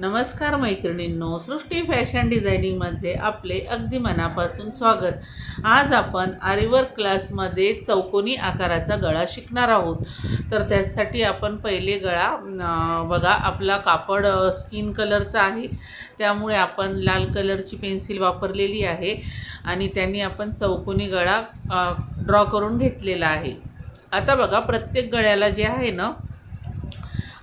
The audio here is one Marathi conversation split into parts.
नमस्कार मैत्रिणींनो सृष्टी फॅशन डिझायनिंगमध्ये आपले अगदी मनापासून स्वागत. आज आपण आरिवर क्लासमध्ये चौकोनी आकाराचा गळा शिकणार आहोत. तर त्यासाठी आपण पहिले गळा बघा आपला कापड स्किन कलरचा आहे. त्यामुळे आपण लाल कलरची पेन्सिल वापरलेली आहे आणि त्यांनी आपण चौकोनी गळा ड्रॉ करून घेतलेला आहे. आता बघा प्रत्येक गळ्याला जे आहे ना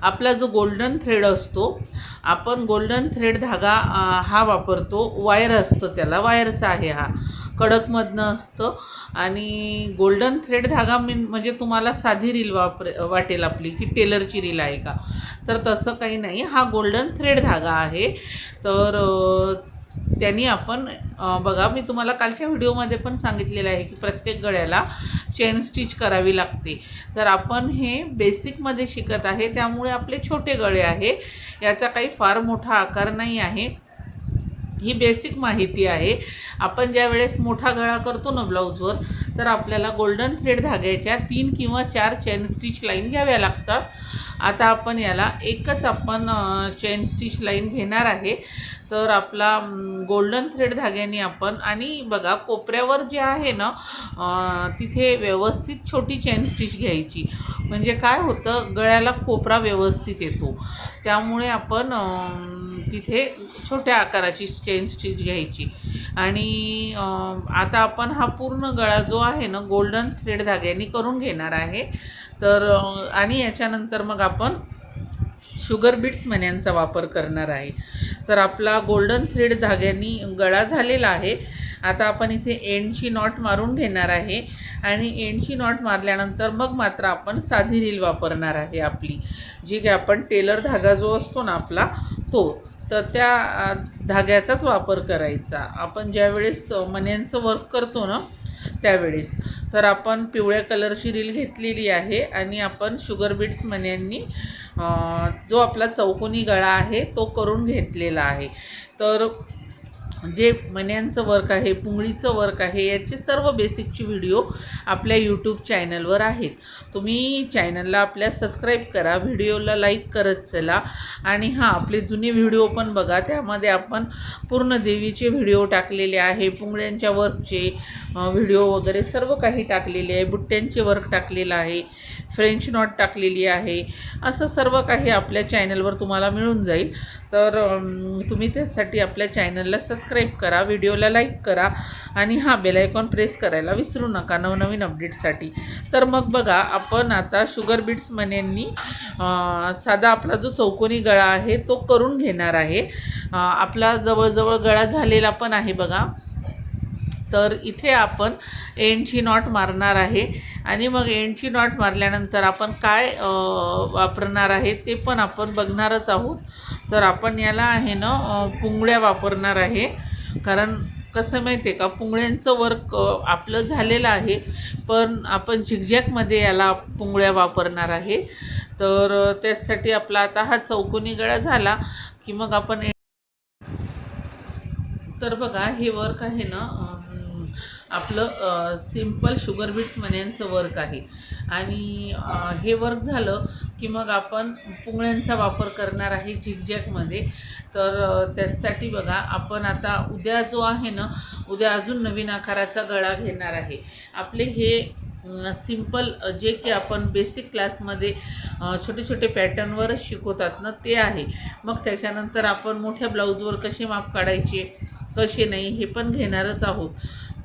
आपला जो गोल्डन थ्रेड असतो आपण गोल्डन थ्रेड धागा हा वापरतो. वायर असतं त्याला. वायरचा आहे हा. कडकमधनं असतं. आणि गोल्डन थ्रेड धागा मीन म्हणजे तुम्हाला साधी रील वापर वाटेल आपली की टेलरची रील आहे का? तर तसं काही नाही. हा गोल्डन थ्रेड धागा आहे. तर त्यांनी आपण बघा मी तुम्हाला कालच्या व्हिडिओमध्ये पण सांगितलेलं आहे की प्रत्येक गळ्याला चेन स्टिच करावी लागते. तर आपण हे बेसिकमध्ये शिकत आहे त्यामुळे आपले छोटे गळे आहे. याचा काही फार मोठा आकार नाही आहे. ही बेसिक माहिती आहे. आपण ज्या वेळेस मोठा गळा करतो ना ब्लाऊजवर तर आपल्याला गोल्डन थ्रेड धाग्याच्या तीन किंवा चार चेन स्टिच लाईन घ्याव्या लागतात. आता आपण याला एकच आपण चेन स्टिच लाईन घेणार आहे. तर आपला गोल्डन थ्रेड धाग्याने आपण आणि बघा कोपऱ्यावर जे आहे ना तिथे व्यवस्थित छोटी चेन स्टिच घ्यायची. म्हणजे काय होतं गळ्याला कोपरा व्यवस्थित येतो. त्यामुळे आपण तिथे छोट्या आकाराची चेन स्टिच घ्यायची. आणि आता आपण हा पूर्ण गळा जो आहे ना गोल्डन थ्रेड धाग्याने करून घेणार आहे. तर आणि याच्यानंतर मग आपण शुगर बीट्स मण्यांचा वापर करणार आहे. तर आपला गोल्डन थ्रेड धाग्यांनी गळा झालेला आहे. आता आपण इथे एंडची नॉट मारून घेणार आहे. आणि एंडची नॉट मारल्यानंतर मग मात्र आपण साधी रील वापरणार आहे आपली. जी काय आपण टेलर धागा जो असतो ना आपला तो. तर त्या धाग्याचाच वापर करायचा. आपण ज्यावेळेस मन्यांचं वर्क करतो ना त्यावेळेस. तर आपण पिवळ्या कलरची रील घेतलेली आहे. आणि आपण शुगर बीट्स मन्यांनी जो आपला चौकोनी गळा आहे तो करून घेतलेला आहे. तर जे मण्यांचं वर्क आहे पुंगळीचं वर्क आहे याचे सर्व बेसिकचे व्हिडिओ आपल्या यूट्यूब चॅनलवर आहेत. तुम्ही चॅनलला आपल्या सबस्क्राईब करा व्हिडिओला लाईक करत चला. आणि हां आपले जुने व्हिडिओ पण बघा त्यामध्ये आपण पूर्ण देवीचे व्हिडिओ टाकलेले आहे पुंगळ्यांच्या वर्कचे व्हिडिओ वगैरे सर्व काही टाकलेले आहे बुट्ट्यांचे वर्क टाकलेलं आहे. फ्रेंच नॉट टाकलेली आहे. असं सर्व काही आपल्या चॅनलवर तुम्हाला मिळून जाईल. तर तुम्ही त्यासाठी आपल्या चॅनलला सबस्क्राईब करा व्हिडिओला लाईक करा आणि हा बेलायकॉन प्रेस करायला विसरू नका नवनवीन अपडेटसाठी तर मग बघा आपण आता शुगर बीट्स मनेंनी साधा आपला जो चौकोनी गळा आहे तो करून घेणार आहे. आपला जवळजवळ गळा झालेला पण आहे बघा. तर इथे आपण एंडची नॉट मारणार आहे. आणि मग एंडची नॉट मारल्यानंतर आपण काय वापरणार आहे ते पण आपण बघणारच आहोत. तर आपण याला आहे ना पुंगळ्या वापरणार आहे. कारण कसं माहिती आहे का पुंगळ्यांचं वर्क आपलं झालेलं आहे पण आपण झिकझॅकमध्ये याला पुंगळ्या वापरणार आहे. तर त्यासाठी आपला आता हा चौकोनी गळा झाला की मग आपण तर बघा हे वर्क आहे ना आपलं सिंपल शुगर बीट्स मण्यांचं वर्क आहे. आणि हे वर्क झालं की मग आपण पुंगळ्यांचा वापर करणार आहे झिगझॅकमध्ये तर त्यासाठी बघा आपण आता उद्या जो आहे ना उद्या अजून नवीन आकाराचा गळा घेणार आहे. आपले हे सिंपल जे की आपण बेसिक क्लासमध्ये छोटे छोटे पॅटर्नवरच शिकवतात ना ते आहे. मग त्याच्यानंतर आपण मोठ्या ब्लाऊजवर कसे माप काढायचे कसे नाही हे पण घेणारच आहोत.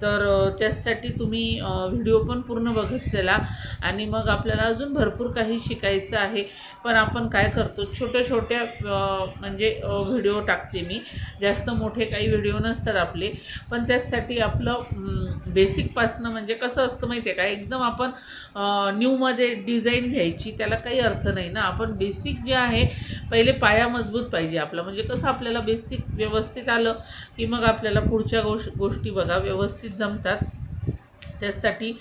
तर त्यासाठी तुम्ही व्हिडिओ पण पूर्ण बघत चला आणि मग आपल्याला अजून भरपूर काही शिकायचं आहे. पण आपण काय करतो छोट्या छोट्या म्हणजे व्हिडिओ टाकते मी. जास्त मोठे काही व्हिडिओ नसतात आपले. पण त्यासाठी आपलं बेसिकपासनं म्हणजे कसं असतं माहिती आहे का? एकदम आपण न्यूमध्ये डिझाईन घ्यायची त्याला काही अर्थ नाही ना. आपण बेसिक जे आहे पहिले पाया मजबूत पाहिजे आपला. म्हणजे कसं आपल्याला बेसिक व्यवस्थित आलं की मग आपल्याला पुढच्या गोष गोष्टी बघा व्यवस्थित जमतात. त्यासाठी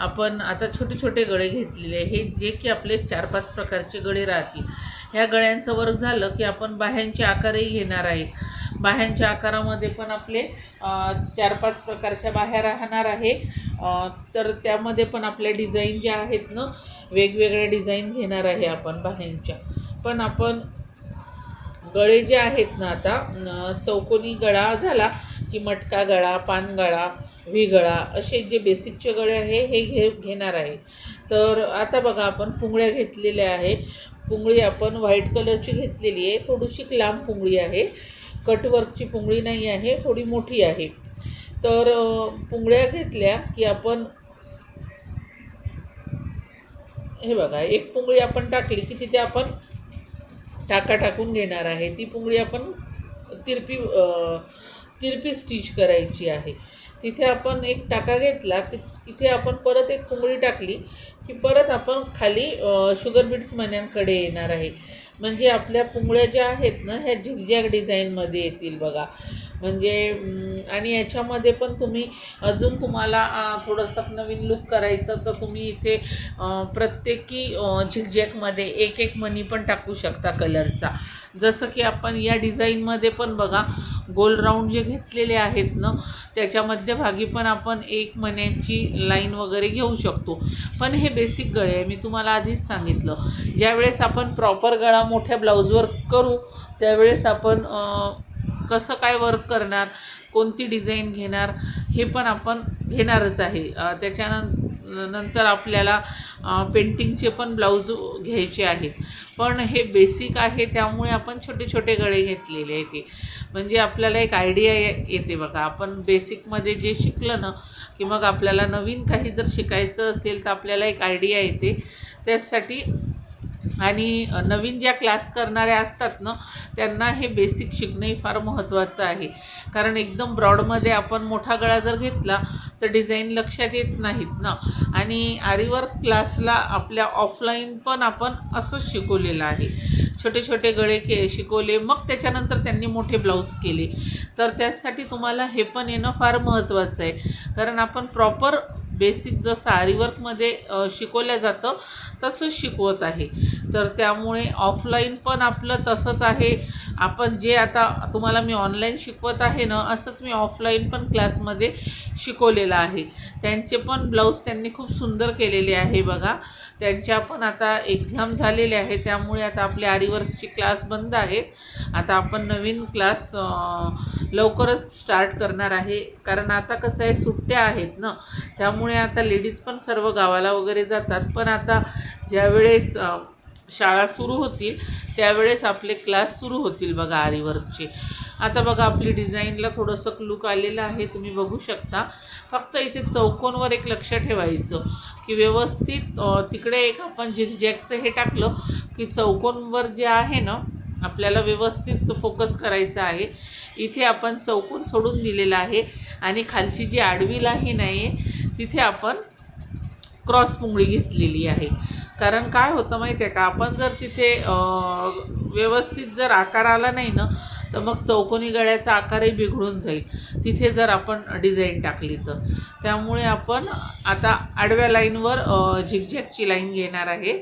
आपण आता छोटे छोटे गळे घेतलेले हे जे की आपले चार पाच प्रकारचे गळे राहतील. ह्या गळ्यांचं वर्क झालं की आपण बाह्यांचे आकारही घेणार आहेत बाह्यांच्या आकारामध्ये पण आपले चार पाच प्रकारच्या बाह्या राहणार आहे. तर त्यामध्ये पण आपल्या डिझाईन ज्या आहेत ना वेगवेगळ्या डिझाईन घेणार आहे आपण बाह्यांच्या. पण आपण गळे जे आहेत ना आता चौकोनी गळा झाला की मटका गळा पान गळा व्ही गळा असे जे बेसिकचे गळे आहे हे घे घेणार आहे. तर आता बघा आपण पुंगळ्या घेतलेल्या आहे पुंगळी आपण व्हाईट कलरची घेतलेली आहे. थोडीशी लांब पुंगळी आहे. कटवर्कची पुंगळी नाही आहे थोडी मोठी आहे. तर पुंगळ्या घेतल्या की आपण हे बघा एक पुंगळी आपण टाकली की तिथे आपण टाका टाकून घेणार आहे. ती पुंगळी आपण तिरपी तिरपी स्टिच करायची आहे. तिथे आपण एक टाका घेतला की तिथे आपण परत एक कोंबडी टाकली की परत आपण खाली शुगर बीट्स मण्यांकडे येणार आहे. म्हणजे आपल्या पुंगळ्या ज्या आहेत ना ह्या झिगझॅग डिझाईनमध्ये येतील बघा. म्हणजे आणि याच्यामध्ये पण तुम्ही अजून तुम्हाला थोडंसं नवीन लुक करायचं तर तुम्ही इथे प्रत्येकी अं, झिगझॅगमध्ये एक एक मनी पण टाकू शकता कलरचा जसं की आपण या डिझाईनमध्ये पण बघा गोल राऊंड जे घेतलेले आहेत ना त्याच्या मध्यभागी पण आपण एक महिन्याची लाईन वगैरे घेऊ शकतो. पण हे बेसिक गळे आहे. मी तुम्हाला आधीच सांगितलं. ज्यावेळेस आपण प्रॉपर गळा मोठ्या ब्लाऊजवर करू त्यावेळेस आपण कसं काय वर्क करणार कोणती डिझाईन घेणार हे पण आपण घेणारच आहे. त्याच्यानंतर नंतर आपल्याला पेंटिंगचे पण ब्लाऊज घ्यायचे आहेत. पण हे बेसिक आहे त्यामुळे आपण छोटे छोटे गळे घेतलेले आहेत ते म्हणजे आपल्याला एक आयडिया येते बघा. आपण बेसिकमध्ये जे शिकलं ना की मग आपल्याला नवीन काही जर शिकायचं असेल तर आपल्याला एक आयडिया येते. त्यासाठी आणि नवीन ज्या क्लास करणाऱ्या असतात ना त्यांना हे बेसिक शिकणंही फार महत्त्वाचं आहे. कारण एकदम ब्रॉडमध्ये आपण मोठा गळा जर घेतला तर डिझाईन लक्षात येत नाहीत ना. आणि आरीवर्क क्लासला आपल्या ऑफलाईन पण आपण असंच शिकवलेलं आहे. छोटे छोटे गळे के शिकवले मग त्याच्यानंतर त्यांनी मोठे ब्लाऊज केले. तर त्यासाठी तुम्हाला हे पण येणं फार महत्त्वाचं आहे. कारण आपण प्रॉपर बेसिक जसं आरीवर्कमध्ये शिकवलं जातं तसंच शिकवत आहे. तर त्यामुळे ऑफलाईन पण आपलं तसंच आहे. आपण जे आता तुम्हाला मी ऑनलाईन शिकवत आहे ना असंच मी ऑफलाईन पण क्लासमध्ये शिकवलेलं आहे. त्यांचे पण ब्लाऊज त्यांनी खूप सुंदर केलेले आहे बघा. त्यांच्या पण आता एक्झाम झालेले आहे त्यामुळे आता आपले आरीवर्कची क्लास बंद आहेत आता आपण नवीन क्लास लवकरच स्टार्ट करणार आहे. कारण आता कसं आहे सुट्ट्या आहेत ना. त्यामुळे आता लेडीज पण सर्व गावाला वगैरे जातात. पण आता ज्यावेळेस शाळा सुरू होतील त्यावेळेस आपले क्लास सुरू होतील बघा आरीवर्कचे. आता बघा आपली डिझाईनला थोडंसं लुक आलेलं आहे. तुम्ही बघू शकता. फक्त इथे चौकोनवर एक लक्ष ठेवायचं. की व्यवस्थित तिकडे एक आपण झिकझॅकचं हे टाकलं की चौकोनवर जे आहे ना आपल्याला व्यवस्थित फोकस करायचं आहे. इथे आपण चौकोन सोडून दिलेला आहे आणि खालची जी आडवी नाही आहे तिथे आपण क्रॉस पुंगळी घेतलेली आहे. कारण काय होतं माहिती आहे का आपण जर तिथे व्यवस्थित जर आकार आला नाही ना तर मग चौकोनी गळ्याचा आकारही बिघडून जाईल. तिथे जर आपण डिझाईन टाकली तर. त्यामुळे आपण आता आडव्या लाईनवर झिकझॅकची लाईन घेणार आहे.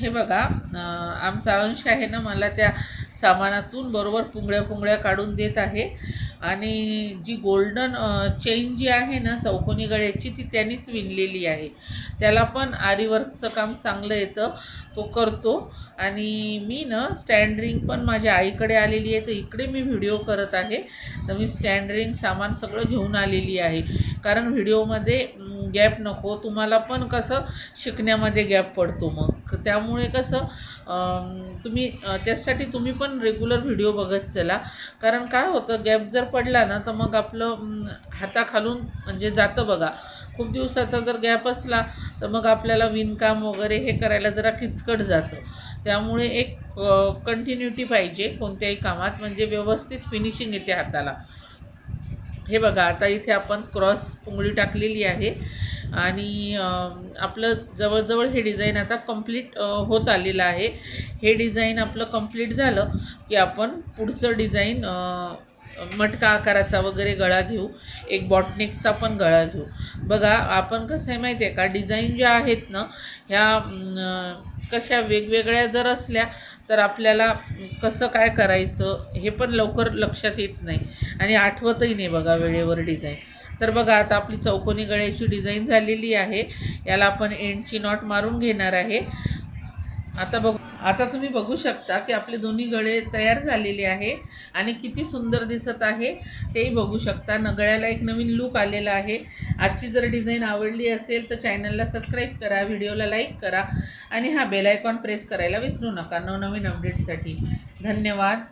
हे बघा आमचा अंश आहे ना मला त्या सामानातून बरोबर पुंगळ्या पुंगळ्या काढून देत आहे. आणि जी गोल्डन चेन जी आहे ना चौकोनी गळ्याची ती त्यांनीच विणलेली आहे. त्याला पण आरीवर्कचं काम चांगलं येतं तो करतो. आणि मी ना स्टँड रिंग पण माझ्या आईकडे आलेली आहे तर इकडे मी व्हिडिओ करत आहे. तर मी स्टँड रिंग सामान सगळं घेऊन आलेली आहे. कारण व्हिडिओमध्ये गॅप नको तुम्हाला पण कसं शिकण्यामध्ये गॅप पडतो मग. त्यामुळे कसं तुम्ही त्यासाठी तुम्ही पण रेग्युलर व्हिडिओ बघत चला. कारण काय होतं गॅप जर पडला ना तर मग आपलं हाताखालून म्हणजे जातं बघा. खूप दिवसाचा जर गॅप असला तर मग आपल्याला विणकाम वगैरे हे करायला जरा किचकट जातं. त्यामुळे एक कंटिन्युटी पाहिजे कोणत्याही कामात. म्हणजे व्यवस्थित फिनिशिंग येते हाताला. हे बघा आता इथे आपण क्रॉस पुंगळी टाकलेली आहे. आणि आपलं जवळजवळ हे डिझाईन आता कंप्लीट होत आलेलं आहे. हे डिझाईन आपलं कंप्लीट झालं की आपण पुढचं डिझाईन मटका आकाराचा वगैरे गळा घेऊ. एक बॉटनेकचा पण गळा घेऊ. बघा आपण कसं आहे माहिती आहे का डिझाईन ज्या आहेत ना ह्या कशा वेगवेगळ्या जर असल्या तर आपल्याला कसं काय करायचं हे पण लवकर लक्षात येत नाही. आणि आठवतही नाही बघा वेळेवर डिझाईन. तर बघा आता आपली चौकोनी गळ्याची डिझाईन झालेली आहे. याला आपण एंडची नॉट मारून घेणार आहे. आता बघ. आता तुम्ही बघू शकता की आपले दोन्ही गळे तयार झालेले आहे आणि किती सुंदर दिसत आहे तेही बघू शकता. न गळ्याला एक नवीन लूक आलेला आहे. आजची जर डिझाईन आवडली असेल तर चॅनलला सबस्क्राईब करा व्हिडिओला लाईक करा आणि हा बेलायकॉन प्रेस करायला विसरू नका. नवनवीन अपडेटसाठी धन्यवाद.